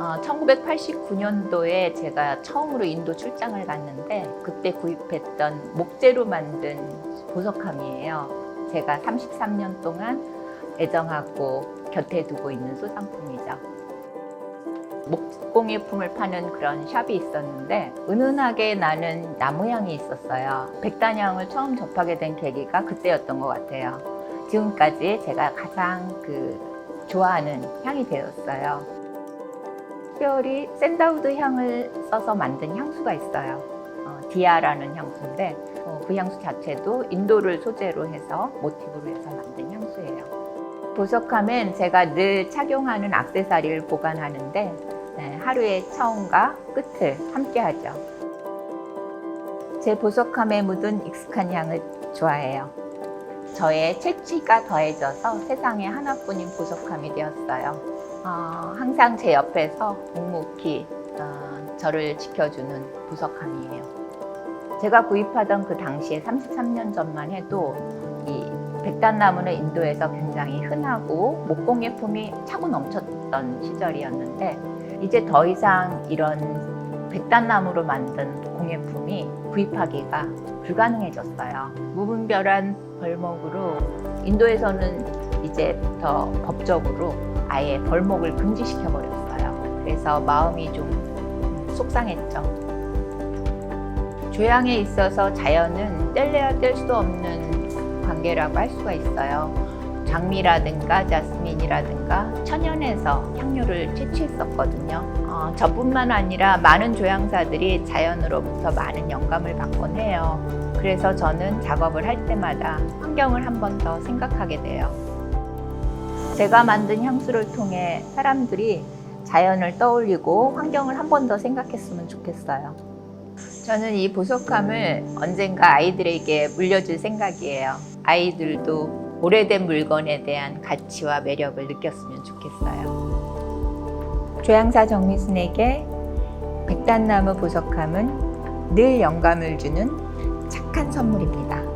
어, 1989년도에 제가 처음으로 인도 출장을 갔는데 그때 구입했던 목재로 만든 보석함이에요. 제가 33년 동안 애정하고 곁에 두고 있는 소장품이죠. 목공예품을 파는 그런 샵이 있었는데 은은하게 나는 나무 향이 있었어요. 백단향을 처음 접하게 된 계기가 그때였던 것 같아요. 지금까지 제가 가장 그 좋아하는 향이 되었어요. 특별히 샌다우드 향을 써서 만든 향수가 있어요. 어, 디아라는 향수인데 어, 그 향수 자체도 인도를 소재로 해서 모티브로 해서 만든 향수예요. 보석함엔 제가 늘 착용하는 악세사리를 보관하는데 네, 하루의 처음과 끝을 함께 하죠. 제 보석함에 묻은 익숙한 향을 좋아해요. 저의 채취가 더해져서 세상에 하나뿐인 보석함이 되었어요. 어, 항상 제 옆에서 묵묵히 어, 저를 지켜주는 보석함이에요. 제가 구입하던 그 당시에 33년 전만 해도 이 백단나무는 인도에서 굉장히 흔하고 목공예품이 차고 넘쳤던 시절이었는데 이제 더 이상 이런 백단나무로 만든 공예품이 구입하기가 불가능해졌어요. 무분별한 벌목으로 인도에서는 이제부터 법적으로 아예 벌목을 금지시켜 버렸어요. 그래서 마음이 좀 속상했죠. 조향에 있어서 자연은 뗄래야 뗄 수 없는 관계라고 할 수가 있어요. 장미라든가 자스민이라든가 천연에서 향료를 채취했었거든요. 어, 저뿐만 아니라 많은 조향사들이 자연으로부터 많은 영감을 받곤 해요. 그래서 저는 작업을 할 때마다 환경을 한 번 더 생각하게 돼요. 제가 만든 향수를 통해 사람들이 자연을 떠올리고 환경을 한 번 더 생각했으면 좋겠어요. 저는 이 보석함을 언젠가 아이들에게 물려줄 생각이에요. 아이들도 오래된 물건에 대한 가치와 매력을 느꼈으면 좋겠어요. 조향사 정미순에게 백단나무 보석함은 늘 영감을 주는 착한 선물입니다.